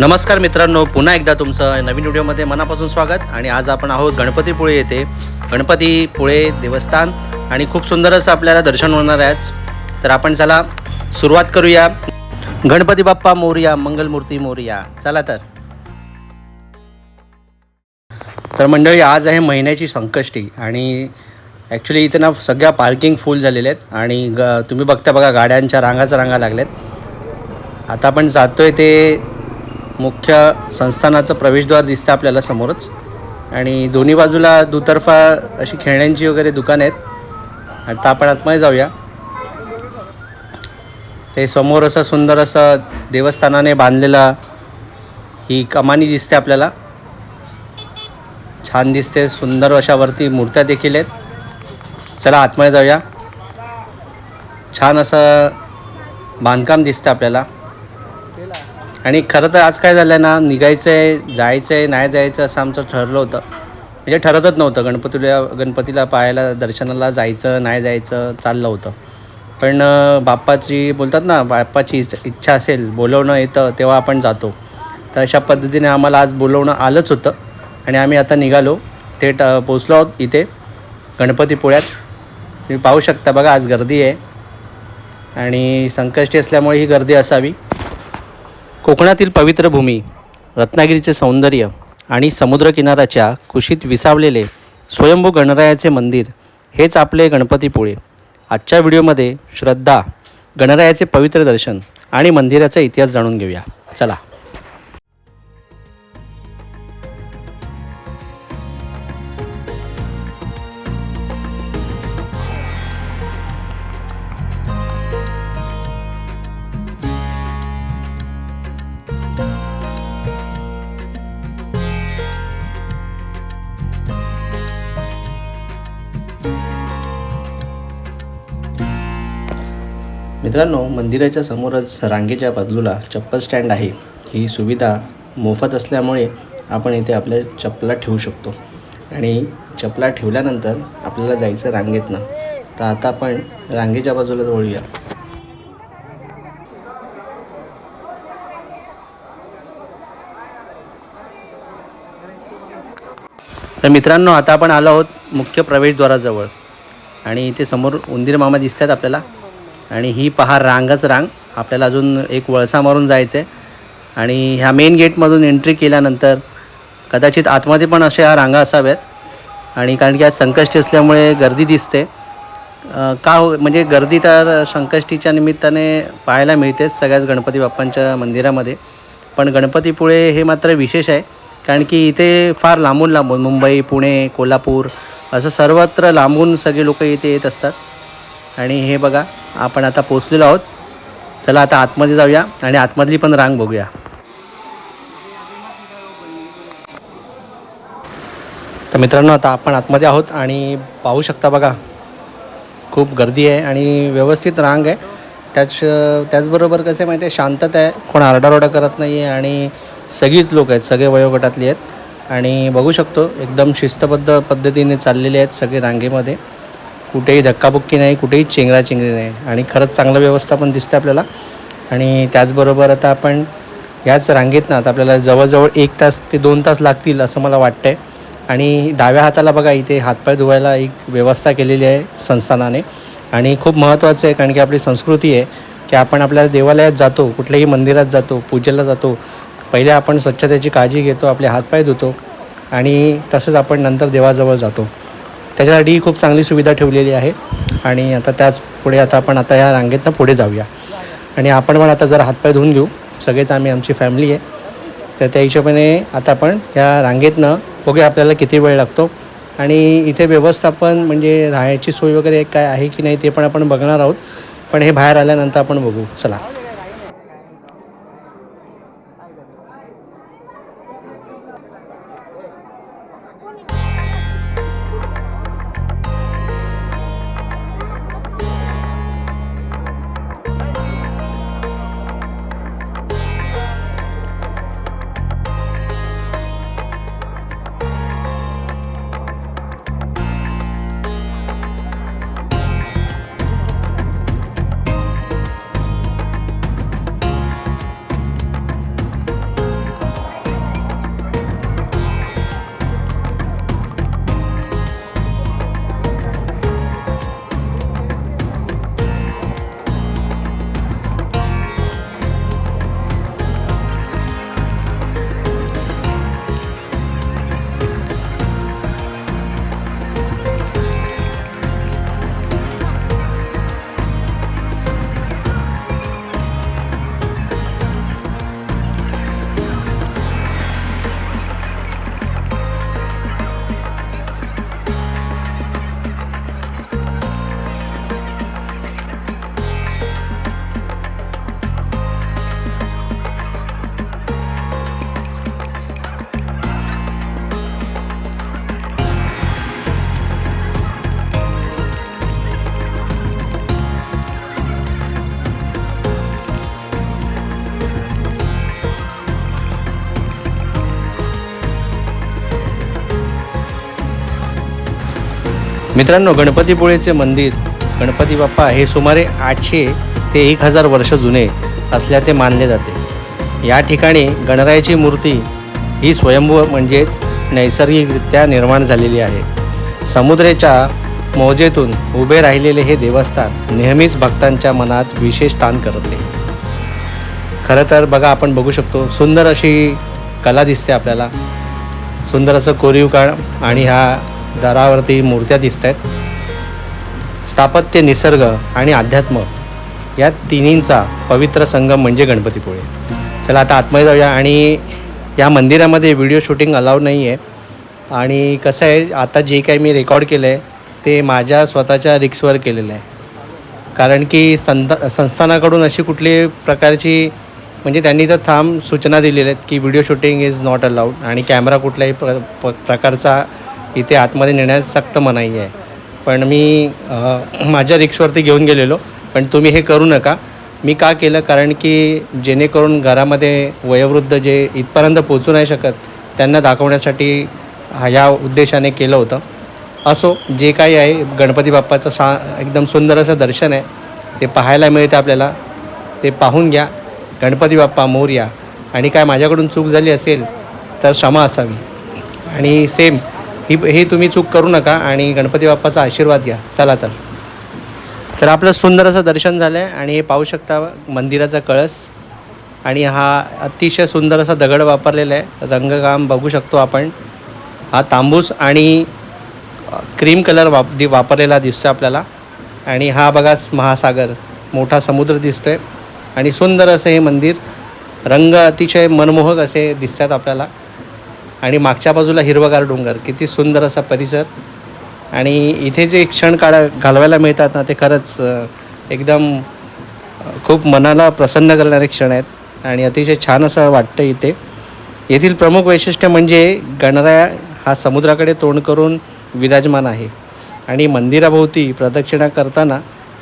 नमस्कार मित्रांनो पुन्हा एकदा तुमचं नवीन व्हिडिओमध्ये मनापासून स्वागत. आणि आज आपण आहोत गणपतीपुळे येथे. गणपतीपुळे देवस्थान आणि खूप सुंदर असं आपल्याला दर्शन होणार आहे आज. तर आपण चला सुरुवात करूया. गणपती बाप्पा मोरया मंगलमूर्ती मोरया. चला तर. तर मंडळी आज आहे महिन्याची संकष्टी आणि ॲक्च्युली इथे ना सगळ्या पार्किंग फुल झालेल्या आहेत. आणि ग तुम्ही बघता बघा गाड्यांच्या रांगाच रांगा लागल्यात आता आपण जातोय ते मुख्य संस्थानाचं प्रवेशद्वार दिसतं आपल्याला समोरच. आणि दोन्ही बाजूला दुतर्फा अशी खेळण्यांची वगैरे दुकानं आहेत. आता आपण आतमध्ये जाऊया. ते समोर असं सुंदर असं देवस्थानाने बांधलेला ही कमानी दिसते आपल्याला. छान दिसते सुंदर अशावरती मूर्त्या देखील आहेत. चला आतमध्ये जाऊया. छान असं बांधकाम दिसतं आपल्याला. आणि खरं तर आज काय झालं ना निघायचं आहे जायचं आहे नाही जायचं असं आमचं ठरलं होतं. म्हणजे ठरतच नव्हतं. गणपतीला गणपतीला पाहायला दर्शनाला जायचं नाही जायचं चाललं होतं. पण बाप्पाची बोलतात ना बाप्पाची इच्छा असेल बोलवणं येतं तेव्हा आपण जातो. तर अशा पद्धतीने आम्हाला आज बोलवणं आलंच होतं. आणि आम्ही आता निघालो. थेट पोचलो आहोत इथे गणपतीपुळ्यात तुम्ही पाहू शकता बघा आज गर्दी आहे. आणि संकष्टी असल्यामुळे ही गर्दी असावी. कोकणातील पवित्र भूमी रत्नागिरीचे सौंदर्य आणि समुद्रकिनाऱ्याच्या कुशीत विसावलेले स्वयंभू गणरायाचे मंदिर हेच आपले गणपतीपुळे. आजच्या व्हिडिओमध्ये श्रद्धा गणरायाचे पवित्र दर्शन आणि मंदिराचा इतिहास जाणून घेऊया. चला. मित्रांनो मंदिराच्या समोरच रांगेच्या बाजूला चप्पल स्टँड आहे. ही सुविधा मोफत असल्यामुळे आपण इथे आपल्या चप्पला ठेवू शकतो. आणि चपला ठेवल्यानंतर आपल्याला जायचं रांगेतनं. तर आता आपण रांगेच्या बाजूला वळूया. तर मित्रांनो आता आपण आलो आहोत मुख्य प्रवेशद्वाराजवळ. आणि इथे समोर उंदीर मामा दिसतात आपल्याला. आणि ही पहा रांगच रांग. आपल्याला अजून एक वळसा मारून जायचं आहे आणि ह्या मेन गेटमधून एंट्री केल्यानंतर कदाचित आतमध्ये पण अशा ह्या रांगा असाव्यात. आणि कारण की आज संकष्टी असल्यामुळे गर्दी दिसते. का हो म्हणजे गर्दी तर संकष्टीच्या निमित्ताने पाहायला मिळतेच सगळ्याच गणपती बाप्पांच्या मंदिरामध्ये. पण गणपतीपुळे हे मात्र विशेष आहे. कारण की इथे फार लांबून लांबून मुंबई पुणे कोल्हापूर असं सर्वत्र लांबून सगळे लोक इथे येत असतात. आणि हे बघा आपण आता पोचलेलो आहोत. चला आता आतमध्ये जाऊया आणि आतमधली पण रांग बघूया. तर मित्रांनो आता आपण आतमध्ये आहोत आणि पाहू शकता बघा खूप गर्दी आहे आणि व्यवस्थित रांग आहे. त्याच त्याचबरोबर कसं आहे माहिती आहे शांतता आहे. कोण आरडाओरडा करत नाही आहे आणि सगळीच लोक आहेत सगळे वयोगटातली आहेत. आणि बघू शकतो एकदम शिस्तबद्ध पद्धतीने चाललेले आहेत सगळे रांगेमध्ये. कुठेही धक्काबुक्की नाही कुठेही चेंगराचेंगरी नाही. आणि खरंच चांगलं व्यवस्था पण दिसते आपल्याला. आणि त्याचबरोबर आता आपण याच रांगेत ना आता आपल्याला जवळजवळ एक तास ते दोन तास लागतील असं मला वाटतं आहे आणि डाव्या हाताला बघा इथे हातपाय धुवायला एक व्यवस्था केलेली आहे संस्थानाने. आणि खूप महत्त्वाचं आहे कारण की आपली संस्कृती आहे की आपण आपल्या देवालयात जातो कुठल्याही मंदिरात जातो पूजेला जातो. पहिले आपण स्वच्छतेची काळजी घेतो आपले हातपाय धुतो. आणि तसंच आपण नंतर देवाजवळ जातो. त्याच्यासाठी खूप चांगली सुविधा ठेवलेली आहे. आणि आता त्याच पुढे आता आपण आता या रांगेतनं पुढे जाऊया. आणि आपण पण आता जर हातपाय धुवून घेऊ सगळेच आम्ही आमची फॅमिली आहे. तर त्या हिशोबाने आता आपण या रांगेतनं बघूया आपल्याला किती वेळ लागतो. आणि इथे व्यवस्थापन म्हणजे राहायची सोय वगैरे काय आहे की नाही ते पण आपण बघणार आहोत. पण हे बाहेर आल्यानंतर आपण बघू. चला. मित्रांनो गणपतीपुळेचे मंदिर गणपती बाप्पा हे सुमारे आठशे ते एक हजार वर्ष जुने असल्याचे मानले जाते. या ठिकाणी गणरायाची मूर्ती ही स्वयंभू म्हणजेच नैसर्गिकरित्या निर्माण झालेली आहे. समुद्राच्या मोजेतून उभे राहिलेले हे देवस्थान नेहमीच भक्तांच्या मनात विशेष स्थान करते. खरं तर बघा आपण बघू शकतो सुंदर अशी कला दिसते आपल्याला. सुंदर असं कोरीव काम आणि हा दरावरती मूर्त्या दिसत आहेत स्थापत्य निसर्ग आणि अध्यात्म या तिन्हींचा पवित्र संगम म्हणजे गणपतीपुळे. चला आता आतमध्ये जाऊया आणि या मंदिरामध्ये व्हिडिओ शूटिंग अलाव नाही आहे आणि कसं आहे आता जे काही मी रेकॉर्ड केलं आहे ते माझ्या स्वतःच्या रिक्सवर केलेलं आहे कारण की संत संस्थानाकडून अशी कुठली प्रकारची म्हणजे त्यांनी तर थांब सूचना दिलेल्या आहेत की video shooting is not allowed आणि कॅमेरा कुठल्याही प्र प प्रकारचा इथे आतमध्ये नेण्यास सक्त मनाई आहे. पण मी माझ्या रिक्सवरती घेऊन गेलेलो. पण तुम्ही हे करू नका. मी का केलं? कारण की जेणेकरून घरामध्ये वयोवृद्ध जे इथपर्यंत पोचू नाही शकत त्यांना दाखवण्यासाठी ह्या उद्देशाने केलं होतं. असो जे काही आहे गणपती बाप्पाचं सा एकदम सुंदर असं दर्शन आहे. ते पाहायला मिळतं आपल्याला. ते पाहून घ्या. गणपती बाप्पा मोर्या. आणि काय माझ्याकडून चूक झाली असेल तर क्षमा असावी. आणि सेम ही हे तुम्ही चूक करू नका आणि गणपती बाप्पाचा आशीर्वाद घ्या. चला तर. तर आपलं सुंदर असं दर्शन झालं आहे आणि हे पाहू शकता मंदिराचा कळस आणि हा अतिशय सुंदर असा दगड वापरलेला आहे. रंगकाम बघू शकतो आपण. हा तांबूस आणि क्रीम कलर वाप दि वापरलेला दिसतो आपल्याला. आणि हा बघा महासागर मोठा समुद्र दिसतो आहे आणि सुंदर असं हे मंदिर रंग अतिशय मनमोहक असे दिसतात आपल्याला. आणि मागच्या बाजूला हिरवगार डोंगर. किती सुंदर असा परिसर. आणि इथे जे क्षण काढा घालवायला मिळतात ना ते खरंच एकदम खूप मनाला प्रसन्न करणारे क्षण आहेत. आणि अतिशय छान असं वाटतं इथे. येथील प्रमुख वैशिष्ट्य म्हणजे गणराया हा समुद्राकडे तोंड करून विराजमान आहे. आणि मंदिराभोवती प्रदक्षिणा करताना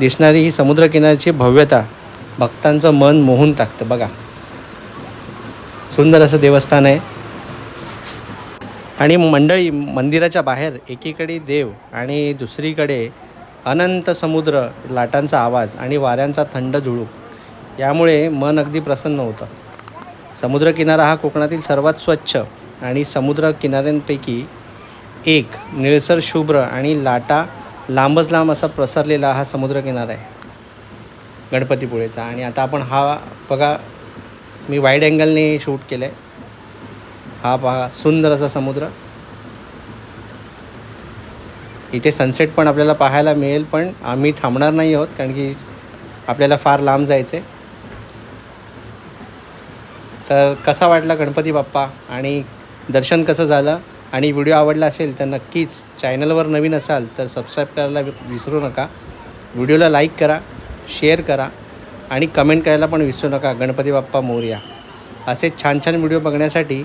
दिसणारी ही समुद्रकिनाऱ्याची भव्यता भक्तांचं मन मोहून टाकतं. बघा. सुंदर असं देवस्थान आहे. आणि मंडळी मंदिराच्या बाहेर एकीकडे देव आणि दुसरीकडे अनंत समुद्र लाटांचा आवाज आणि वाऱ्यांचा थंड झुळूक यामुळे मन अगदी प्रसन्न होतं. समुद्रकिनारा हा कोकणातील सर्वात स्वच्छ आणि समुद्र किनाऱ्यांपैकी एक निळसर शुभ्र आणि लाटा लांबच लांब असा प्रसरलेला हा समुद्रकिनारा आहे. गणपतीपुळेचा. आणि आता आपण हा बघा मी वाईड अँगलने शूट केलं आहे हा पहा सुंदर असा समुद्र. इथे सनसेट पण आपल्याला पाहायला मिळेल पण आम्ही थांबणार नाही आहोत कारण की आपल्याला फार लांब जायचं तर कसा वाटला गणपती बाप्पा? आणि दर्शन कसं झालं? आणि व्हिडिओ आवडला असेल तर नक्कीच चॅनलवर नवीन असाल तर सबस्क्राईब करायला वि- विसरू नका. व्हिडिओला लाईक करा शेअर करा आणि कमेंट करायला पण विसरू नका गणपती बाप्पा मोर्या. असे छान छान व्हिडिओ बघण्यासाठी